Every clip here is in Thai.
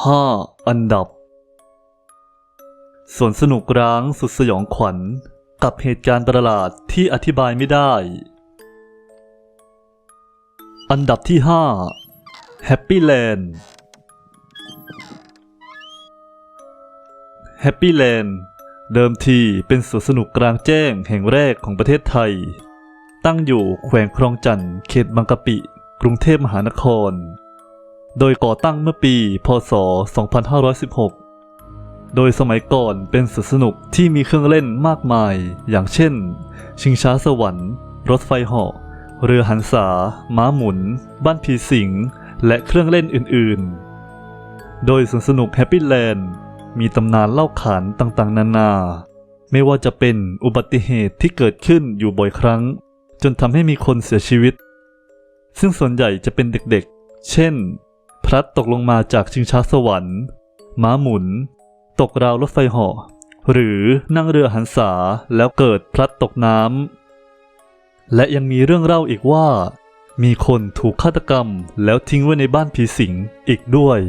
5. อันดับ สวนสนุกร้างสุดสยองขวัญ กับเหตุการณ์ประหลาดที่อธิบายไม่ได้ อันดับที่ 5 Happy Land Happy Land เดิมทีเป็นสวนสนุกกลางแจ้งแห่งแรกของประเทศไทย ตั้งอยู่แขวงคลองจันทน์เขตบางกะปิ กรุงเทพมหานคร โดยก่อตั้งเมื่อปี พศ 2516 โดยสมัยก่อนเป็นสวนสนุกที่มีเครื่องเล่นมากมาย อย่างเช่น ชิงช้าสวรรค์ รถไฟเหาะ เรือหันษา ม้าหมุน บ้านผีสิง และเครื่องเล่นอื่นๆ โดยสวนสนุกแฮปปี้แลนด์มีตำนานเล่าขานต่างๆ นานา ไม่ว่าจะเป็นอุบัติเหตุที่เกิดขึ้นอยู่บ่อยครั้ง จนทำให้มีคนเสียชีวิต ซึ่งส่วนใหญ่จะเป็นเด็กๆ เช่น ลัดตกลงมาจากชิงช้าสวรรค์ ม้าหมุน ตกราวรถไฟหาะหรือนั่งเรือหันษาแล้วเกิดพลัดตกน้ำ และยังมีเรื่องเล่าอีกว่า มีคนถูกฆาตกรรมแล้วทิ้งไว้ในบ้านผีสิงอีกด้วย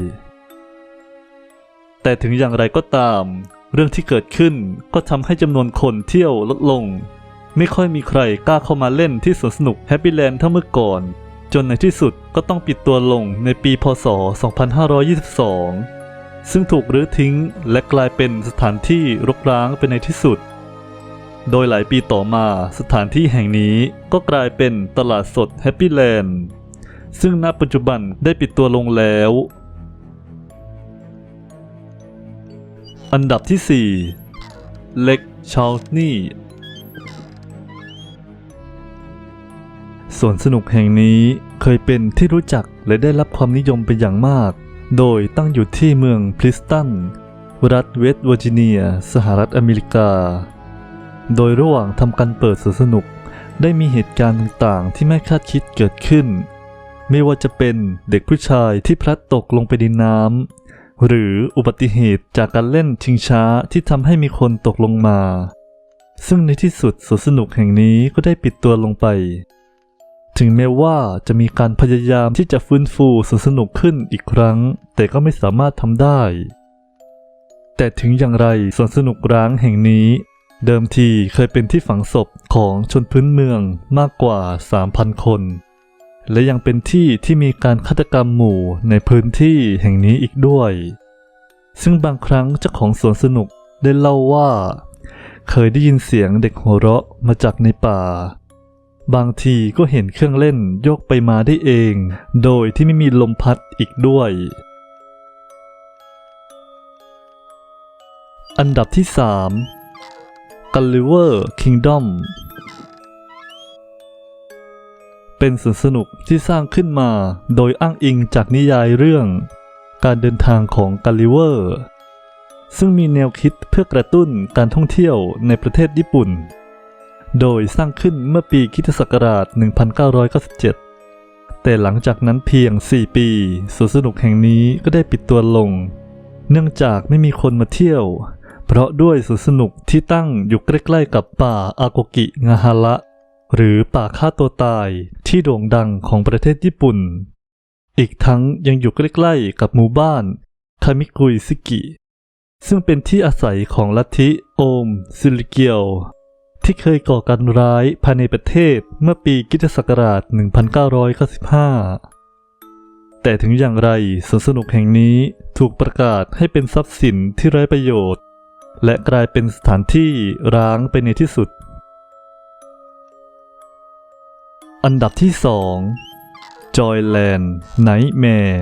แต่ถึงอย่างไรก็ตาม เรื่องที่เกิดขึ้นก็ทำให้จำนวนคนเที่ยวลดลง ไม่ค่อยมีใครกล้าเข้ามาเล่นที่สวนสนุกแฮปปี้แลนด์เท่าเมื่อก่อน จนในที่สุดก็ต้องปิดตัวลงในปีพศ 2522 ซึ่งถูกรื้อทิ้งและกลายเป็นสถานที่รกร้างไปในที่สุด โดยหลายปีต่อมาสถานที่แห่งนี้ก็กลายเป็นตลาดสดแฮปปี้แลนด์ซึ่งณปัจจุบันได้ปิดตัวลงแล้ว อันดับที่ 4 เล็กชาลนี่ สวนสนุกแห่งนี้เคยเป็นที่รู้จักและได้รับความนิยมเป็นอย่างมาก โดยตั้งอยู่ที่เมืองพริสตัน รัฐเวสต์เวอร์จิเนีย สหรัฐอเมริกา โดยระหว่างทำการเปิดสวนสนุกได้มีเหตุการณ์ต่างๆ ที่ไม่คาดคิดเกิดขึ้น ไม่ว่าจะเป็นเด็กผู้ชายที่พลัดตกลงไปในน้ำหรืออุบัติเหตุจากการเล่นชิงช้าที่ทำให้มีคนตกลงมา ซึ่งในที่สุดสวนสนุกแห่งนี้ก็ได้ปิดตัวลงไป ถึงแม้ว่าจะมีการพยายามที่จะฟื้นฟูสวนสนุกขึ้นอีกครั้ง แต่ก็ไม่สามารถทำได้ แต่ถึงอย่างไรสวนสนุกร้างแห่งนี้ เดิมทีเคยเป็นที่ฝังศพของชนพื้นเมืองมากกว่า 3,000 คน และยังเป็นที่ที่มีการฆาตกรรมหมู่ในพื้นที่แห่งนี้อีกด้วย ซึ่งบางครั้งเจ้าของสวนสนุกได้เล่าว่า เคยได้ยินเสียงเด็กหัวเราะมาจากในป่า บางทีก็เห็นเครื่องเล่นโยกไปมาได้เอง โดยที่ไม่มีลมพัดอีกด้วย อันดับที่ 3 Gulliver Kingdom เป็นสวนสนุกที่สร้างขึ้นมาโดยอ้างอิงจากนิยายเรื่อง การเดินทางของกัลลิเวอร์ ซึ่งมีแนวคิดเพื่อกระตุ้นการท่องเที่ยวในประเทศญี่ปุ่น โดยสร้างขึ้นเมื่อปีคริสตศักราช 1997 แต่หลังจากนั้นเพียง 4 ปีสวนสนุกแห่งนี้ก็ได้ปิดตัวลง เนื่องจากไม่มีคนมาเที่ยว เพราะด้วยสวนสนุกที่ตั้งอยู่ใกล้ๆกับป่าอาโกกิงาฮาระ หรือป่าฆ่าตัวตายที่โด่งดังของประเทศญี่ปุ่น อีกทั้งยังอยู่ใกล้ๆกับหมู่บ้านคามิกุยซิกิ ซึ่งเป็นที่อาศัยของลัทธิโอมซิลิเกียว ที่เคยก่อการร้ายภายในประเทศเมื่อปีคริสตศักราช 1995 แต่ถึงอย่างไรสวนสนุกแห่งนี้ถูกประกาศให้เป็นทรัพย์สินที่ไร้ประโยชน์ และกลายเป็นสถานที่ร้างไปในที่สุด อันดับที่ 2 Joyland Nightmare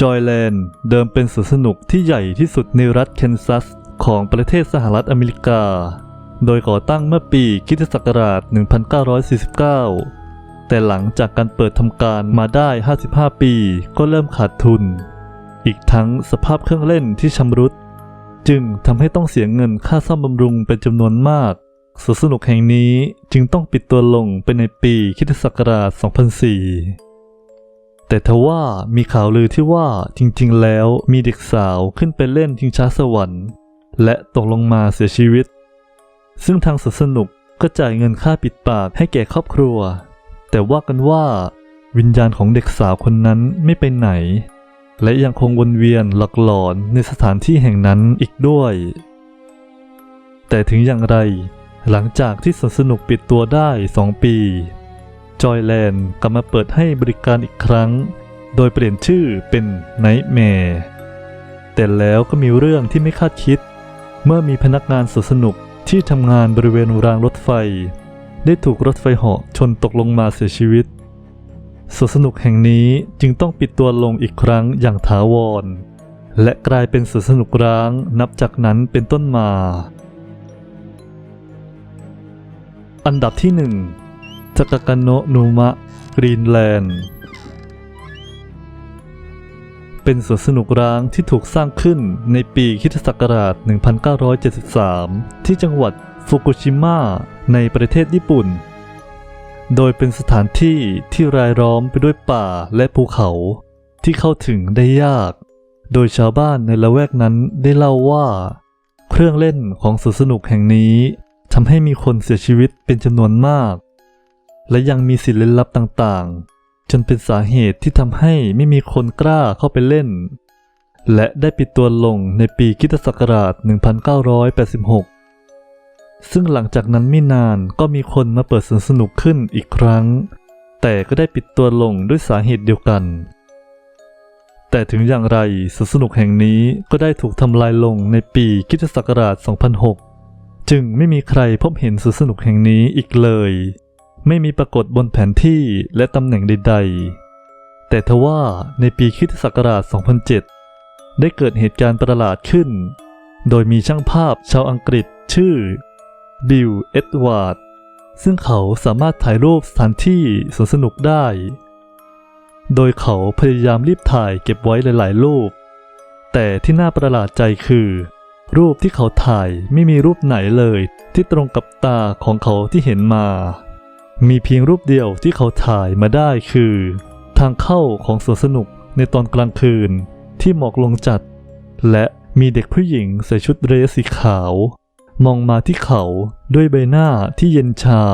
Joyland เดิมเป็นสวนสนุกที่ใหญ่ที่สุดในรัฐเคนซัส ของประเทศสหรัฐอเมริกา โดยก่อตั้งเมื่อปีคริสตศักราช 1949 แต่หลังจากการเปิดทำการมาได้ 55 ปีก็เริ่มขาดทุน อีกทั้งสภาพเครื่องเล่นที่ชำรุด จึงทำให้ต้องเสียเงินค่าซ่อมบำรุงเป็นจำนวนมากสวนสนุกแห่งนี้จึงต้องปิดตัวลงไปในปีคริสตศักราช 2004 แต่ทว่ามีข่าวลือที่ว่าจริงๆ แล้วมีเด็กสาวขึ้นไปเล่นชิงช้าสวรรค์ และตกลงมาเสียชีวิต ซึ่งทางสนสนุกก็จ่ายเงินค่าปิดปากให้แก่ครอบครัว แต่ว่ากันว่า วิญญาณของเด็กสาวคนนั้นไม่ไปไหน และยังคงวนเวียนหลอกหลอนในสถานที่แห่งนั้นอีกด้วย แต่ถึงอย่างไร หลังจากที่สวนสนุกปิดตัวได้ 2 ปีจอยแลนด์กลับมาเปิดให้บริการอีกครั้ง โดยเปลี่ยนชื่อเป็นไนท์แมร์แต่แล้วก็มีเรื่องที่ไม่คาดคิด เมื่อมีพนักงานสวนสนุกที่ทำงานบริเวณรางรถไฟ ได้ถูกรถไฟเหาะชนตกลงมาเสียชีวิตสวนสนุกแห่งนี้จึงต้องปิดตัวลงอีกครั้งอย่างถาวร และกลายเป็นสวนสนุกร้างนับจากนั้นเป็นต้นมา อันดับที่หนึ่งจักรกันโนนูมะกรีนแลนด์ เป็นสวนสนุกร้างที่ถูกสร้างขึ้นในปีคริสตศักราช 1973 ที่จังหวัดฟุกุชิมะในประเทศญี่ปุ่น โดยเป็นสถานที่ที่รายล้อมไปด้วยป่าและภูเขาที่เข้าถึงได้ยาก โดยชาวบ้านในละแวกนั้นได้เล่าว่า เครื่องเล่นของสวนสนุกแห่งนี้ทำให้มีคนเสียชีวิตเป็นจำนวนมาก และยังมีสิ่งลึกลับต่างๆ จนเป็นสาเหตุที่ทำให้ไม่มีคนกล้าเข้าไปเล่น และได้ปิดตัวลงในปีคิตศักราช 1986 ซึ่งหลังจากนั้นไม่นานก็มีคนมาเปิดสนสนุกขึ้นอีกครั้ง แต่ก็ได้ปิดตัวลงด้วยสาเหตุเดียวกัน แต่ถึงอย่างไรสนสนุกแห่งนี้ก็ได้ถูกทำลายลงในปีคิตศักราช 2006 จึงไม่มีใครพบเห็นสนสนุกแห่งนี้อีกเลย ไม่มีปรากฏบนแผนที่และตำแหน่งใดๆ แต่ทว่าในปีคริสตศักราช 2007 ได้เกิดเหตุการณ์ประหลาดขึ้น โดยมีช่างภาพชาวอังกฤษชื่อ บิล เอ็ดวาร์ด ซึ่งเขาสามารถถ่ายรูปสถานที่สวนสนุกได้ โดยเขาพยายามรีบถ่ายเก็บไว้หลายๆ รูป แต่ที่น่าประหลาดใจคือ รูปที่เขาถ่ายไม่มีรูปไหนเลยที่ตรงกับตาของเขาที่เห็นมา มีเพียงรูปเดียวที่เขาถ่ายมาได้คือ ทางเข้าของสวนสนุกในตอนกลางคืนที่หมอกลงจัด และมีเด็กผู้หญิงใส่ชุดเดรสสีขาว มองมาที่เขาด้วยใบหน้าที่เย็นชา